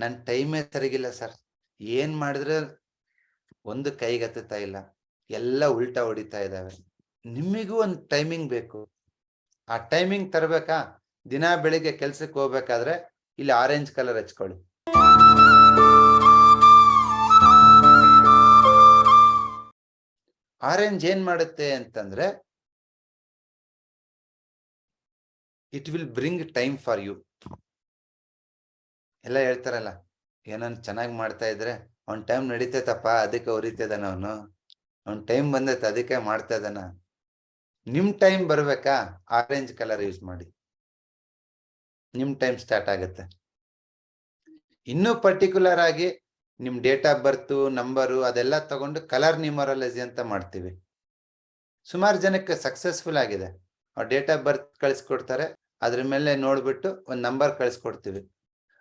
ನನ್ ಟೈಮೇ ಸರಿಗಿಲ್ಲ ಸರ್ ಏನ್ ಮಾಡಿದ್ರೆ ಒಂದು ಕೈಗೆ ಹತ್ತುತ್ತಾ ಇಲ್ಲ. ಎಲ್ಲ ಉಲ್ಟಾ ಹೊಡಿತಾ ಇದ್ದಾವೆ. ನಿಮಿಗೂ ಒಂದು ಟೈಮಿಂಗ್ ಬೇಕು. ಆ ಟೈಮಿಂಗ್ ತರಬೇಕಾ? ದಿನ ಬೆಳಿಗ್ಗೆ ಕೆಲ್ಸಕ್ಕೆ ಹೋಗ್ಬೇಕಾದ್ರೆ ಇಲ್ಲಿ ಆರೆಂಜ್ ಕಲರ್ ಹಚ್ಕೊಳ್ಳಿ. ಆರೆಂಜ್ ಏನ್ ಮಾಡುತ್ತೆ ಅಂತಂದ್ರೆ it will bring time for you ಎಲ್ಲ ಹೇಳ್ತಾರಲ್ಲ, ಏನನ್ ಚೆನ್ನಾಗಿ ಮಾಡ್ತಾ ಇದ್ರೆ ಅವ್ನ್ ಟೈಮ್ ನಡೀತೈತಪ್ಪ, ಅದಕ್ಕೆ ಉರಿತದಾನ ಅವನು ಅವ್ನ್ ಟೈಮ್ ಬಂದೈತೆ, ಅದಕ್ಕೆ ಮಾಡ್ತಾ ಇದ್ದಾನ ನಿಮ್ ಟೈಮ್ ಬರ್ಬೇಕಾ? ಆರೆಂಜ್ ಕಲರ್ ಯೂಸ್ ಮಾಡಿ. ನಿಮ್ ಟೈಮ್ ಸ್ಟಾರ್ಟ್ ಆಗುತ್ತೆ. ಇನ್ನೂ ಪರ್ಟಿಕ್ಯುಲರ್ ಆಗಿ ನಿಮ್ ಡೇಟ್ ಆಫ್ ಬರ್ತ್ ನಂಬರು ಅದೆಲ್ಲ ತಗೊಂಡು ಕಲರ್ ನ್ಯೂಮರಾಲಜಿ ಅಂತ ಮಾಡ್ತೀವಿ. ಸುಮಾರು ಜನಕ್ಕೆ ಸಕ್ಸಸ್ಫುಲ್ ಆಗಿದೆ. ಅವ್ರ ಡೇಟ್ ಆಫ್ ಬರ್ತ್ ಕಳಿಸ್ಕೊಡ್ತಾರೆ ಅದ್ರ ಮೇಲೆ ನೋಡ್ಬಿಟ್ಟು ಒಂದು ನಂಬರ್ ಕಳಿಸ್ಕೊಡ್ತೀವಿ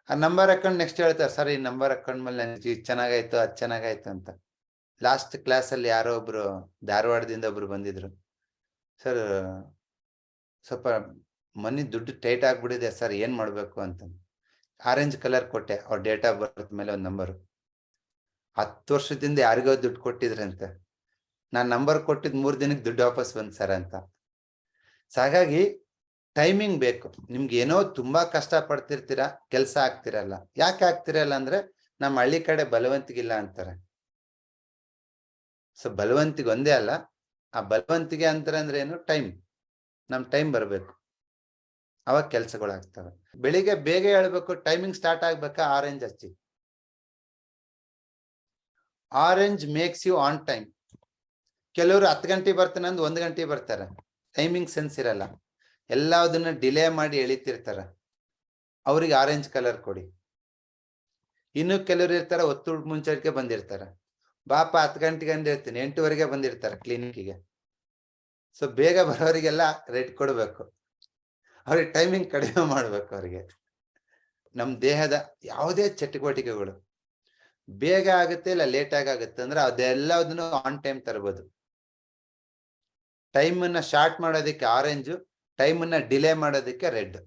ಆ ನಂಬರ್ ಹಾಕೊಂಡು ನೆಕ್ಸ್ಟ್ ಹೇಳ್ತಾರೆ, ಸರ್, ಈ ನಂಬರ್ ಹಾಕೊಂಡ್ಮೇಲೆ ನನಗೆ ಇದು ಚೆನ್ನಾಗಾಯ್ತು, ಅದ್ ಚೆನ್ನಾಗಾಯ್ತು ಅಂತ. ಲಾಸ್ಟ್ ಕ್ಲಾಸ್ ಅಲ್ಲಿ ಯಾರೋ ಒಬ್ರು ಧಾರವಾಡದಿಂದ ಒಬ್ರು ಬಂದಿದ್ರು. ಸರ್, ಸ್ವಲ್ಪ ಮನಿ ದುಡ್ಡು ಟೈಟ್ ಆಗ್ಬಿಟ್ಟಿದೆ, ಸರ್, ಏನ್ ಮಾಡ್ಬೇಕು ಅಂತ. ಆರೆಂಜ್ ಕಲರ್ ಕೊಟ್ಟೆ, ಅವ್ರ ಡೇಟ್ ಆಫ್ ಬರ್ತ್ ಮೇಲೆ ಒಂದು ನಂಬರು ಹತ್ತು ವರ್ಷದಿಂದ ಯಾರಿಗೋ ದುಡ್ಡು ಕೊಟ್ಟಿದ್ರಂತೆ. ನಾನು ನಂಬರ್ ಕೊಟ್ಟಿದ್ ಮೂರ್ ದಿನಕ್ಕೆ ದುಡ್ಡು ವಾಪಸ್ ಬಂದ್, ಸರ್, ಅಂತ. ಹಾಗಾಗಿ ಟೈಮಿಂಗ್ ಬೇಕು. ನಿಮ್ಗೆ ಏನೋ ತುಂಬಾ ಕಷ್ಟ ಪಡ್ತಿರ್ತೀರಾ, ಕೆಲಸ ಆಗ್ತಿರಲ್ಲ. ಯಾಕೆ ಆಗ್ತಿರಲ್ಲ ಅಂದ್ರೆ ನಮ್ಮ ಹಳ್ಳಿ ಕಡೆ ಬಲವಂತಿಗಿಲ್ಲ ಅಂತಾರೆ. ಸೊ, ಬಲವಂತಿಗೆ ಒಂದೇ ಅಲ್ಲ. ಆ ಬಲವಂತಿಗೆ ಅಂತಾರೆ ಅಂದ್ರೆ ಏನು? ಟೈಮ್. ನಮ್ ಟೈಮ್ ಬರಬೇಕು. ಅವಾಗ ಕೆಲ್ಸಗಳು ಆಗ್ತವೆ ಬೆಳಿಗ್ಗೆ ಬೇಗ ಹೇಳ್ಬೇಕು, ಟೈಮಿಂಗ್ ಸ್ಟಾರ್ಟ್ ಆಗ್ಬೇಕಾ? ಆರೆಂಜ್ ಹಚ್ಚಿ orange makes you on time. ಕೆಲವರು ಹತ್ತು ಗಂಟೆ ಬರ್ತಾನೆ ಅಂದ್ ಒಂದ್ ಗಂಟೆ ಬರ್ತಾರೆ. ಟೈಮಿಂಗ್ ಸೆನ್ಸ್ ಇರಲ್ಲ. ಎಲ್ಲದನ್ನ ಡಿಲೇ ಮಾಡಿ ಎಳಿತಿರ್ತಾರ. ಅವ್ರಿಗೆ ಆರೆಂಜ್ ಕಲರ್ ಕೊಡಿ. ಇನ್ನು ಕೆಲವರು ಇರ್ತಾರ ಒತ್ತು ಮುಂಚೆಗೆ ಬಂದಿರ್ತಾರ. ಬಾಪ ಹತ್ತು ಗಂಟೆಗೆ ಅಂದಿರ್ತೀನಿ ಎಂಟುವರೆಗೆ ಬಂದಿರ್ತಾರ ಕ್ಲಿನಿಕ್ಗೆ ಸೊ ಬೇಗ ಬರೋರಿಗೆಲ್ಲ ರೆಡ್ ಕೊಡ್ಬೇಕು. ಅವ್ರಿಗೆ ಟೈಮಿಂಗ್ ಕಡಿಮೆ ಮಾಡ್ಬೇಕು ಅವ್ರಿಗೆ. ನಮ್ಮ ದೇಹದ ಯಾವುದೇ ಚಟುವಟಿಕೆಗಳು. ಬೇಗ ಆಗುತ್ತೆ ಇಲ್ಲ ಲೇಟ್ ಆಗಿ ಆಗುತ್ತೆ ಅಂದ್ರೆ ಅದೆಲ್ಲದನ್ನು ಆನ್ ಟೈಮ್ ತರಬಹುದು ಟೈಮನ್ನ ಶಾರ್ಟ್ ಮಾಡೋದಕ್ಕೆ ಆರೆಂಜ್ ಟೈಮ್ ಅನ್ನ ಡಿಲೇ ಮಾಡೋದಕ್ಕೆ ರೆಡ್.